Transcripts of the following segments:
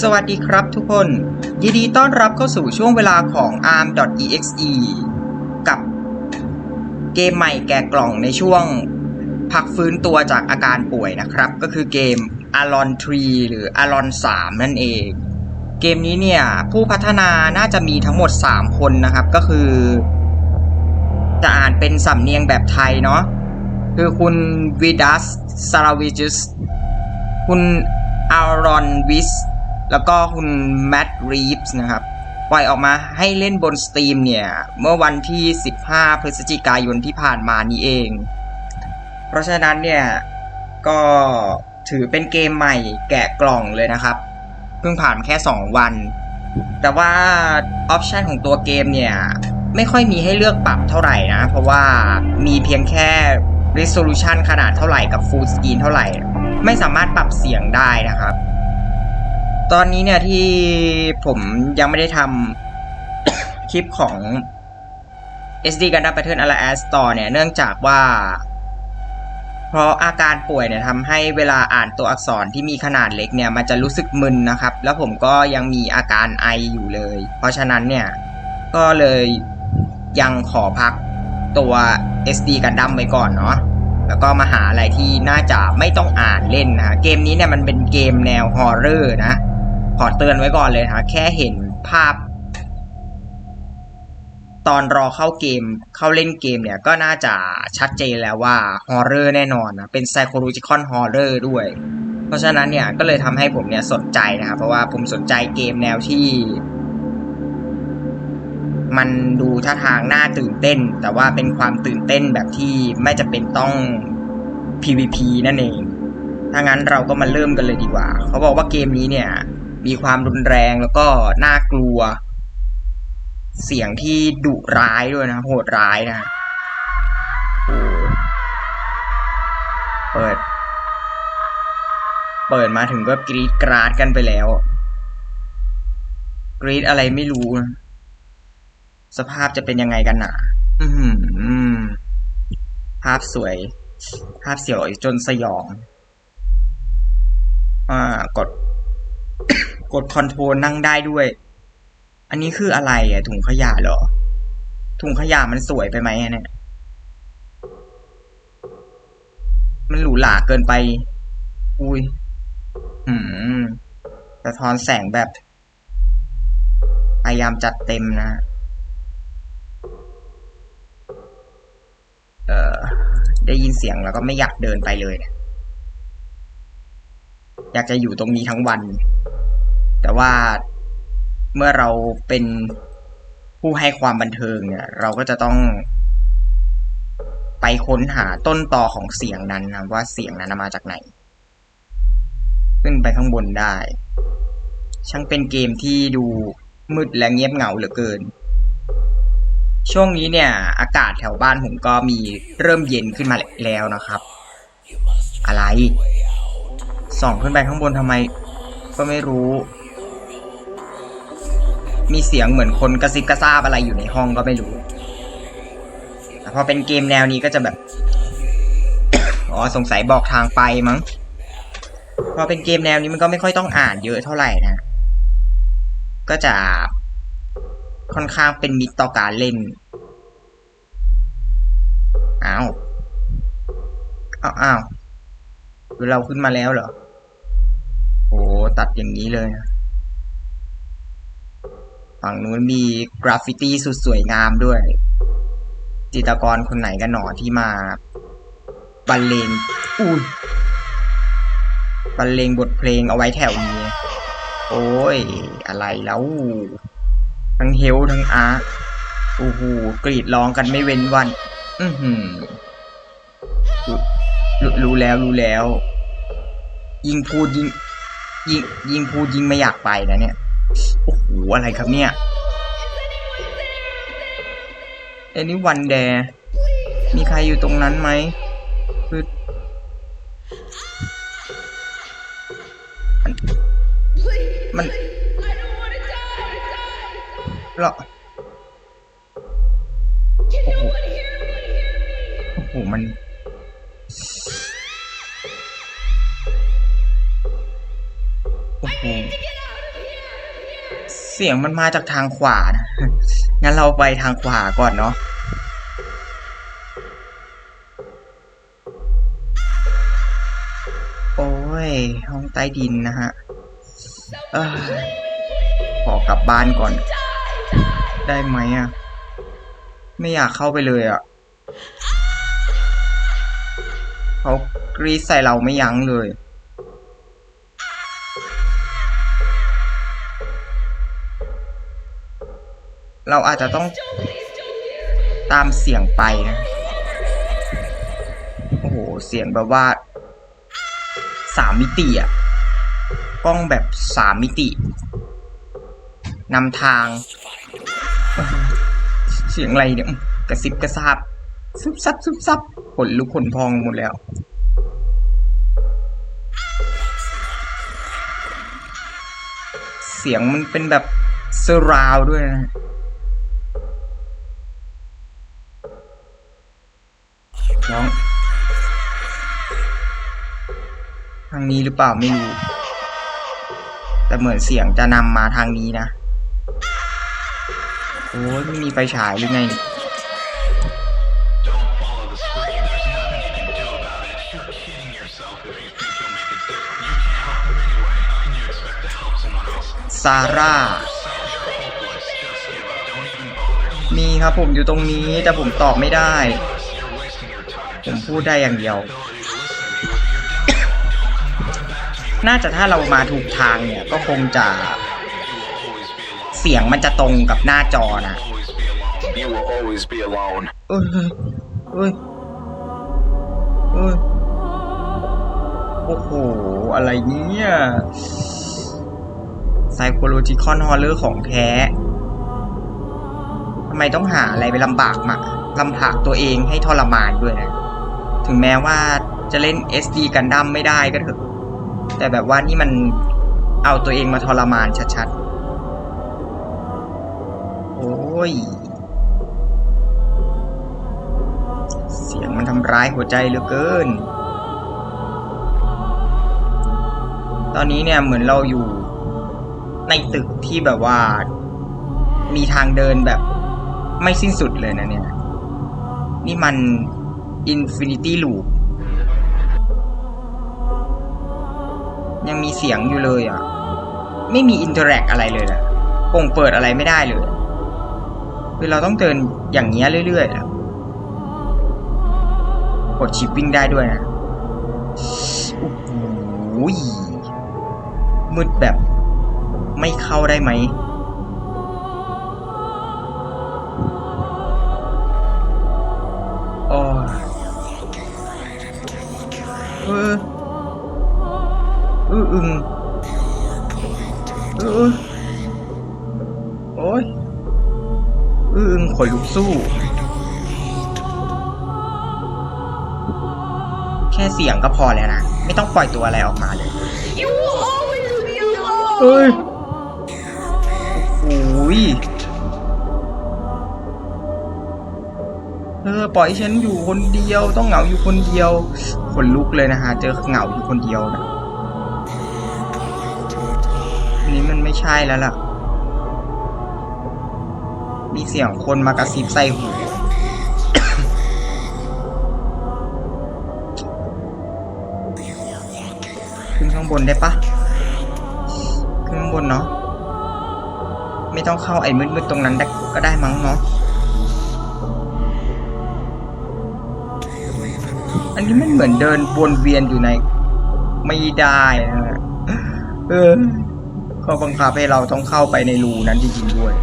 สวัสดีครับทุกคน ยินดีต้อนรับเข้าสู่ช่วงเวลาของ arm.exe กับเกมใหม่แกะกล่องในช่วงพักฟื้นตัวจากอาการป่วยนะครับ ก็คือเกม Alon 3 หรือ Alon 3 นั่นเอง เกมนี้เนี่ย ผู้พัฒนาน่าจะมีทั้งหมด 3 คนนะครับ ก็คือ จะอ่านเป็นสำเนียงแบบไทยเนาะคือคุณวิดัสซาราวิจุสคุณอารอนวิส แล้วก็คุณแมตต์รีฟส์นะครับ ปล่อยออกมาให้เล่นบน Steam เนี่ย เมื่อวันที่ 15 พฤศจิกายนที่ผ่านมานี้เอง เพราะฉะนั้นเนี่ย ก็ถือเป็นเกมใหม่แกะกล่องเลยนะครับ เพิ่งผ่านแค่ 2 วัน แต่ว่าออปชันของตัวเกมเนี่ย ไม่ค่อยมีให้เลือกปรับเท่าไหร่นะ เพราะว่ามีเพียงแค่ resolution ขนาดเท่าไหร่กับ full screen เท่าไหร่ ไม่สามารถปรับเสียงได้นะครับ ตอนนี้เนี่ยที่ผมยังไม่ได้ทำ คลิปของ SD Gundam Pattern a l a a s Store เนี่ย เนื่องจากว่า เพราะอาการป่วยเนี่ยทำให้เวลาอ่านตัวอักษรที่มีขนาดเล็กเนี่ย มันจะรู้สึกมึนนะครับ แล้วผมก็ยังมีอาการไออยู่เลย เพราะฉะนั้นเนี่ย ก็เลยยังขอพักตัว SD Gundam ไว้ก่อนเนาะ แล้วก็มาหาอะไรที่น่าจะไม่ต้องอ่านเล่นนะ เกมนี้เนี่ยมันเป็นเกมแนวฮอร์เรอร์นะ อเตือนไว้ก่อนเลยนะแค่เห็นภาพ ตอนรอเข้าเกมเข้าเล่นเกมเนี่ย ก็น่าจะชัดเจนแล้วว่าฮอร์เรอร์แน่นอนนะเป็น psychological horror ด้วย เพราะฉะนั้นเนี่ยก็เลยทำให้ผมเนี่ยสนใจนะครับเพราะว่าผมสนใจเกมแนวที่มันดูท่าทางน่าตื่นเต้น แต่ว่าเป็นความตื่นเต้นแบบที่ไม่จะเป็นต้อง PVP นั่นเอง ถ้างั้นเราก็มาเริ่มกันเลยดีกว่า เขาบอกว่าเกมนี้เนี่ย มีความรุนแรงแล้วก็น่ากลัว เสียงที่ดุร้ายด้วยนะโหดร้ายนะโอ้เปิด เปิดมาถึงก็กรีดกราดกันไปแล้ว กรีดอะไรไม่รู้ สภาพจะเป็นยังไงกันหนาอือหือภาพสวย ภาพเสียวจนสยอง อ่ากด กดคอนโทรลนั่งได้ด้วย อันนี้คืออะไรอะถุงขยะเหรอ ถุงขยะมันสวยไปไหมเนี่ย มันหรูหราเกินไป อุ้ยหืมสะท้อนแสงแบบ พยายามจัดเต็มนะ เออได้ยินเสียงแล้วก็ไม่อยากเดินไปเลยเนี่ยอยากจะอยู่ตรงนี้ทั้งวัน แต่ว่าเมื่อเราเป็นผู้ให้ความบันเทิงเนี่ย เราก็จะต้องไปค้นหาต้นตอของเสียงนั้นนะว่าเสียงนั้นมาจากไหน ขึ้นไปข้างบนได้ ช่างเป็นเกมที่ดูมืดและเงียบเหงาเหลือเกิน ช่วงนี้เนี่ย อากาศแถวบ้านผมก็มีเริ่มเย็นขึ้นมาแล้วนะครับ อะไร ส่องขึ้นไปข้างบนทำไม ก็ไม่รู้ มีเสียงเหมือนคนกระซิบกระซาบอะไรอยู่ในห้องก็ไม่รู้แต่พอเป็นเกมแนวนี้ก็จะแบบ อ๋อสงสัยบอกทางไปมั้ง พอเป็นเกมแนวนี้มันก็ไม่ค่อยต้องอ่านเยอะเท่าไหร่นะ ก็จะค่อนข้างเป็นมิตรต่อการเล่น อ้าวอ้าวอ้าวเราขึ้นมาแล้วเหรอ โอ้ตัดอย่างนี้เลยนะ ฝั่งนู้นมีกราฟฟิตี้สุดสวยงามด้วย จิตรกรคนไหนกันหนอที่มาบรรเลงอุ้ยบรรเลงบทเพลงเอาไว้แถวนี้ โอ้ย อะไรแล้ว ทั้งเฮลทั้งอาร์โอ้โหกรีดร้องกันไม่เว้นวัน อือหือรู้รู้รู้แล้วรู้แล้ว ยิ่งพูดยิ่งยิ่งยิ่งพูดยิ่งไม่อยากไปนะเนี่ย โอ้โหอะไรครับเนี่ย เอ็นี่วันแดมีใครอยู่ตรงนั้นไหมคือมันมันหรอโอ้โหโอ้โหมัน สียงมันมาจากทางขวานะงั้นเราไปทางขวาก่อนเนาะโอ้ย ห้องใต้ดินนะฮะขอกลับบ้านก่อน ได้ไหมอะ ไม่อยากเข้าไปเลยอะเขากรีดใส่เราไม่ยั้งเลย เราอาจจะต้องตามเสียงไปนะ โอ้โห เสียงแบบว่าสามมิติอะกล้องแบบสามมิตินำทาง เสียงอะไรเนี่ยกระซิบกระซาบซุบซับซุบซับขนลุกขนพองหมดแล้ว เสียงมันเป็นแบบเซราวด้วยนะางนี้หรือเปล่าไม่รู้ แต่เหมือนเสียงจะนำมาทางนี้นะ โอ้ยไม่มีไฟฉายหรือไงซาร่ามีครับผมอยู่ตรงนี้แต่ผมตอบไม่ได้ ผมพูดได้อย่างเดียว น่าจะถ้าเรามาถูกทางเนี่ย ก็คงจะ when you will always be alone. เสียงมันจะตรงกับหน้าจอนะ Always be alone. You will always be alone. เอ้ยเอ้ยเอ้ยโอ้โห อะไรเนี่ย psychological horror ของแท้ทำไมต้องหาอะไรไปลำบากมาลำบากตัวเองให้ทรมานด้วยนะ ถึงแม้ว่าจะเล่น SD กันดั้มไม่ได้ก็เถอะ แต่แบบว่านี่มันเอาตัวเองมาทรมานชัดๆ โอ้ย เสียงมันทำร้ายหัวใจเหลือเกิน ตอนนี้เนี่ยเหมือนเราอยู่ในตึกที่แบบว่า มีทางเดินแบบไม่สิ้นสุดเลยนะเนี่ย นี่มัน Infinity Loop ยังมีเสียงอยู่เลยอะ ไม่มีอินเทอร์แอคอะไรเลยนะปงเปิดอะไรไม่ได้เลยคือเราต้องเดินอย่างเงี้ยเรื่อยๆอะกดชิปปิ้งได้ด้วยนะโอ้โหยมืดแบบไม่เข้าได้ไหม นลุกสู้ แค่เสียงก็พอแล้วนะ ไม่ต้องปล่อยตัวอะไรออกมาเลย You will always be alone. เฮ้ยโอ้ยเออปล่อยให้ฉันอยู่คนเดียวต้องเหงาอยู่คนเดียวคนลุกเลยนะฮะเจอเหงาอยู่คนเดียวนะอันนี้มันไม่ใช่แล้วล่ะ มีเสียงคนมากระซิบใส่หูขึ้นข้างบนได้ปะขึ้นข้างบนเนาะไม่ต้องเข้าไอ้มืดๆตรงนั้นได้ก็ได้มั้งเนาะอันนี้มันเหมือนเดินวนเวียนอยู่ใน ไม่ได้นะฮะเออเขาบังคับให้เราต้องเข้าไปในรูนั้นจริงๆด้วย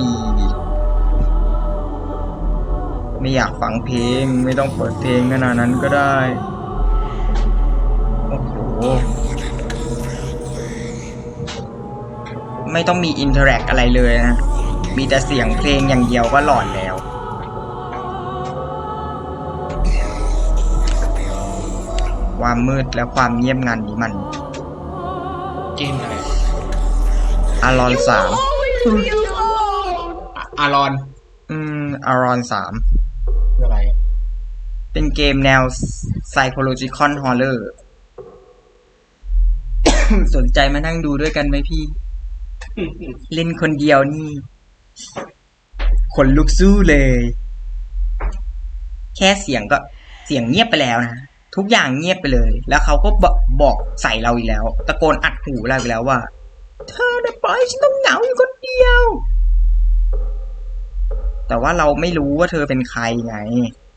ย ไม่อยากฟังเพลง ไม่ต้องเปิดเพลงขนาดนั้นก็ได้ โอ้โห ไม่ต้องมีอินเทอร์แอคอะไรเลยนะ มีแต่เสียงเพลงอย่างเดียวก็หลอนแล้วความมืดและความเงียบงันนี้มัน เกมอะไรอารอนสาม Always be alone. อะอารอน อืม อารอนสามคืออะไร เป็นเกมแนว psychological horror สนใจมานั่งดูด้วยกันไหมพี่ เล่นคนเดียวนี่ขนลุกสู้เลย แค่เสียงก็เสียงเงียบไปแล้วนะ ทุกอย่างเงียบไปเลย แล้วเขาก็บอกบอกใส่เราอีกแล้ว ตะโกนอัดหูเราอีกแล้วว่า เธอน่ะปล่อยฉันต้องเหงาอยู่คนเดียว แต่ว่าเราไม่รู้ว่าเธอเป็นใครไง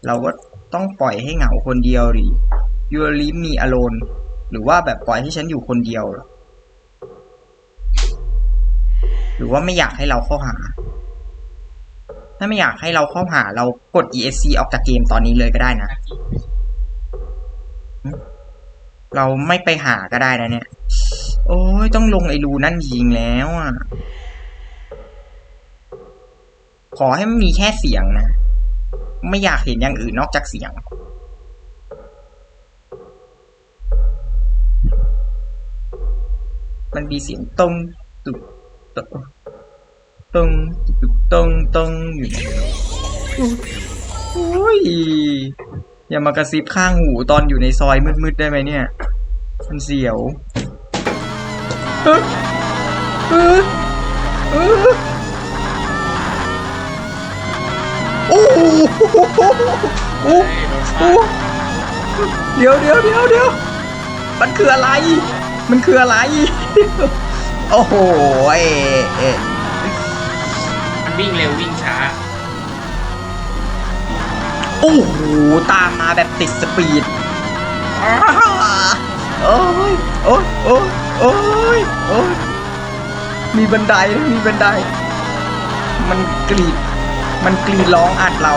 เราก็ต้องปล่อยให้เหงาคนเดียวดิ You leave me alone หรือว่าแบบปล่อยให้ฉันอยู่คนเดียวหรอหรือว่าไม่อยากให้เราเข้าหา ถ้าไม่อยากให้เราเข้าหา เรากด ESC ออกจากเกมตอนนี้เลยก็ได้นะ เราไม่ไปหาก็ได้นะเนี่ย โอ้ยต้องลงไอ้รูนั่นยิงแล้วอะ ขอให้มันมีแค่เสียงนะ ไม่อยากเห็นอย่างอื่นนอกจากเสียง มันมีเสียงตรงตุกตกตรงตุกตรงตรงอยู่โอ้ยอย่ามากระซิบข้างหูตอนอยู่ในซอยมืดๆได้ไหมเนี่ยมันเสียว เออเออ หโอ้โหเดี๋ยวเดี๋ยวเดี๋ยวเดี๋ยวมันคืออะไร มันคืออะไร โอ้โหเอ๊ะเอ๊ะมันวิ่งเร็ววิ่งช้าโอ้โหตามมาแบบติดสปีดอ้าโอ้ยโอ้ยโอ้ยโอ้ยโอ้ยมีบันไดนะมีบันได มันกรีด มันกรีดร้องอัดเรา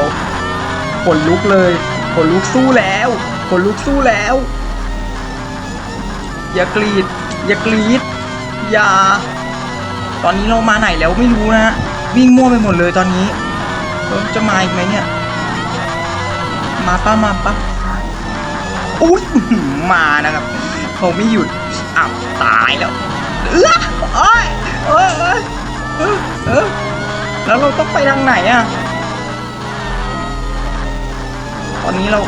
ขนลุกเลยขนลุกสู้แล้วขนลุกสู้แล้ว อย่ากรีด อย่ากรีด อย่า ตอนนี้เรามาไหนแล้วไม่รู้นะวิ่งมั่วไปหมดเลยตอนนี้จะมาอีกไหมเนี่ย มาป้ามาป้าอุ้ยมานะครับเขาไม่หยุดอ้าวตายแล้วเออโอ้ยเออ้ยเออเออแล้วเราต้องไปทางไหนอะ ตอนนี้เรา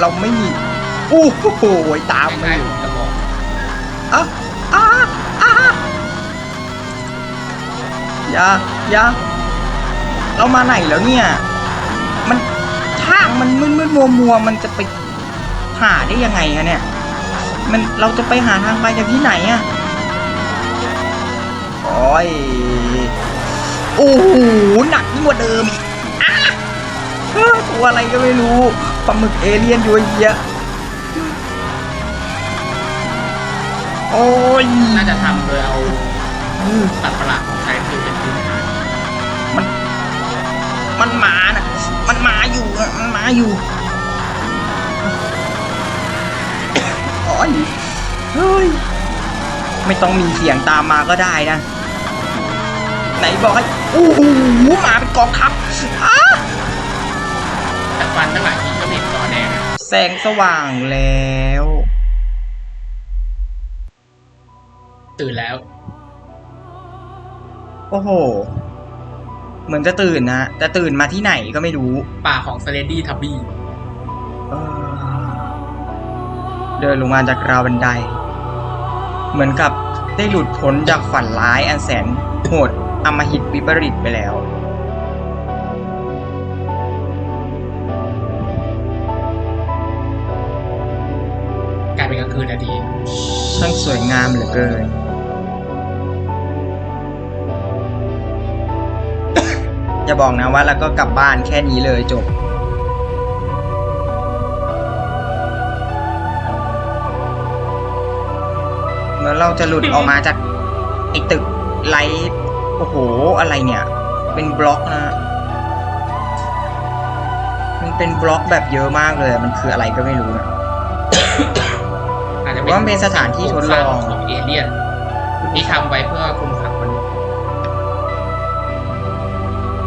เราไม่มีโอ้โหตามคมาล้ายอยู่ๆกระบอกอะอะอะอย่าอย่าเรามาไหนแล้วเนี่ย มันทางมันมืดมืดมัวมัวๆมันจะไปหาได้ยังไงคะเนี่ย มันเราจะไปหาทางไปจากที่ไหนอะโอ้ยโอ้โหหนักยิ่งกว่าเดิมอีกอะเฮ้อ ตัวอะไรก็ไม่รู้ปลาหมึกเอเลี่ยนยัวเยียโอ้ยน่าจะทำโดยเอาอืมสัตว์ประหลาดของไทยคือเป็นพื้นฐานมัน มันมานะมันมาอยู่อะมันมาอยู่โอ้ยเฮ้ย ไม่ต้องมีเสียงตามมาก็ได้นะ ไหนบอกให้โอ้โหมาเป็นกองทัพอ้า แต่ฟันทั้งหลายทีก็ไม่เห็นตอแดงอะแสงสว่างแล้ว ตื่นแล้ว โอ้โห เหมือนจะตื่นนะแต่ตื่นมาที่ไหนก็ไม่รู้ป่าของสเลดดี้ทับบี้เอ่อเดินลงมาจากราวบันได เหมือนกับได้หลุดพ้นจากฝันร้ายอันแสนโหดอำมหิตวิปริตไปแล้ว คืนนาทีช่างสวยงามเหลือเกิน จะบอกนะว่าแล้วก็กลับบ้านแค่นี้เลยจบเหมื่อเราจะหลุดออกมาจากไอ้ตึกไลท์โอ้โห อะไรเนี่ย เป็นบล็อกนะ มันเป็นบล็อกแบบเยอะมากเลย มันคืออะไรก็ไม่รู้นะ ว่ามันเป็นสถานที่ทดลองโครสร้ของเอเลี่ยนที่ทำไว้เพื่อคุมขังมัน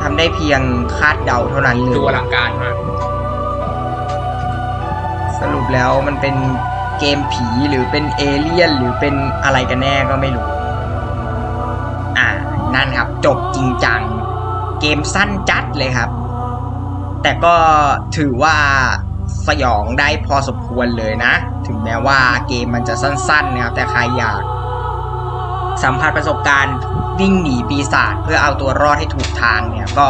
ทำได้เพียงคาดเดาเท่านั้นเลยดูอลังการมาก สรุปแล้วมันเป็นเกมผีหรือเป็นเอเลี่ยนหรือเป็นอะไรกันแน่ก็ไม่รู้ อ่า นั่นครับ จบจริงจัง เกมสั้นจัดเลยครับ แต่ก็ถือว่าสยองได้พอสมควรเลยนะถือ ถึงแม้ว่าเกมมันจะสั้นๆนะครับแต่ใครอยาก สัมผัสประสบการณ์วิ่งหนีปีศาจเพื่อเอาตัวรอดให้ถูกทางเนี่ยก็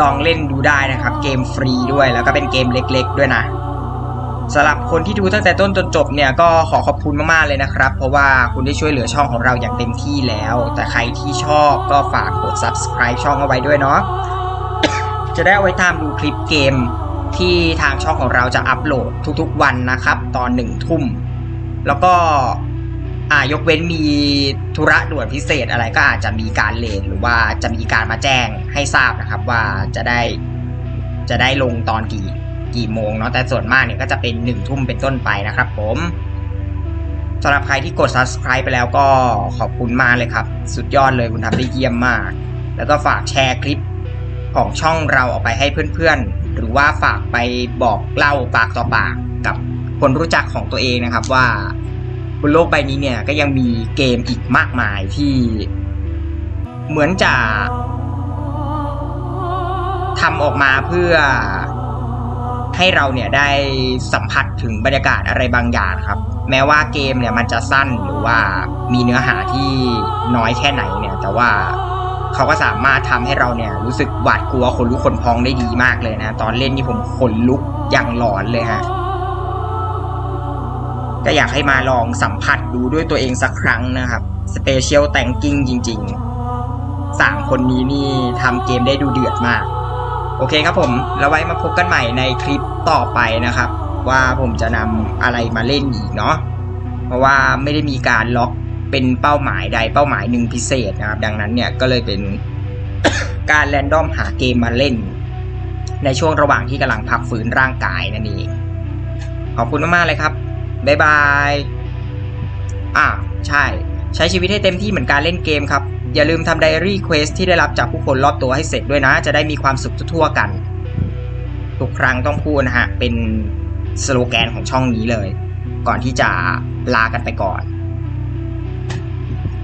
ลองเล่นดูได้นะครับ เกมฟรีด้วยแล้วก็เป็นเกมเล็ก ๆ ด้วยนะสำหรับคนที่ดูตั้งแต่ต้นจนจบเนี่ยก็ขอขอบคุณมากๆเลยนะครับ เพราะว่าคุณได้ช่วยเหลือช่องของเราอย่างเต็มที่แล้ว แต่ใครที่ชอบก็ฝากกด subscribe ช่องเอาไว้ด้วยเนาะจะได้เอาไว้ตามดูคลิปเกม ที่ทางช่องของเราจะอัปโหลดทุกๆวันนะครับ ตอนหนึ่งทุ่ม แล้วก็อ่ายกเว้นมีธุระด่วนพิเศษอะไรก็อาจจะมีการเลทหรือว่าจะมีการมาแจ้งให้ทราบนะครับ ว่าจะได้จะได้ลงตอนกี่กี่โมงเนาะแต่ส่วนมากเนี่ยก็จะเป็นหนึ่งทุ่มเป็นต้นไปนะครับผมสำหรับใครที่กด subscribe ไปแล้วก็ขอบคุณมากเลยครับ สุดยอดเลยคุณทำได้เยี่ยมมาก แล้วก็ฝากแชร์คลิป ของช่องเราออกไปให้เพื่อนๆ หรือว่าฝากไปบอกเล่าปากต่อปากกับคนรู้จักของตัวเองนะครับว่าบนโลกใบนี้เนี่ยก็ยังมีเกมอีกมากมายที่เหมือนจะทำออกมาเพื่อให้เราเนี่ยได้สัมผัสถึงบรรยากาศอะไรบางอย่างครับ แม้ว่าเกมเนี่ยมันจะสั้นหรือว่ามีเนื้อหาที่น้อยแค่ไหนเนี่ย แต่ว่า เขาก็สามารถทำให้เราเนี่ยรู้สึกหวาดกลัวขนลุกขนพองได้ดีมากเลยนะ ตอนเล่นนี่ผมขนลุกอย่างหลอนเลยฮะก็อยากให้มาลองสัมผัสดูด้วยตัวเองสักครั้งนะครับสเปเชียลแตงกิ้งจริง ๆ สามคนนี้นี่ทำเกมได้ดูเดือดมาก โอเคครับผมแล้วไว้มาพบกันใหม่ในคลิปต่อไปนะครับ ว่าผมจะนำอะไรมาเล่นอีกเนาะเพราะว่าไม่ได้มีการล็อก เป็นเป้าหมายใดเป้าหมายหนึ่งพิเศษนะครับ ดังนั้นเนี่ยก็เลยเป็นการแรนดอมหาเกมมาเล่น ในช่วงระหว่างที่กำลังพักฟื้นร่างกายนั่นเองขอบคุณมากๆเลยครับบ๊ายบายอ่าใช่ ใช้ชีวิตให้เต็มที่เหมือนการเล่นเกมครับ อย่าลืมทำไดอารี่เควสที่ได้รับจากผู้คนรอบตัวให้เสร็จด้วยนะ จะได้มีความสุขทั่วกัน ทุกครั้งต้องพูดนะฮะ เป็นสโลแกนของช่องนี้เลย ก่อนที่จะลากันไปก่อน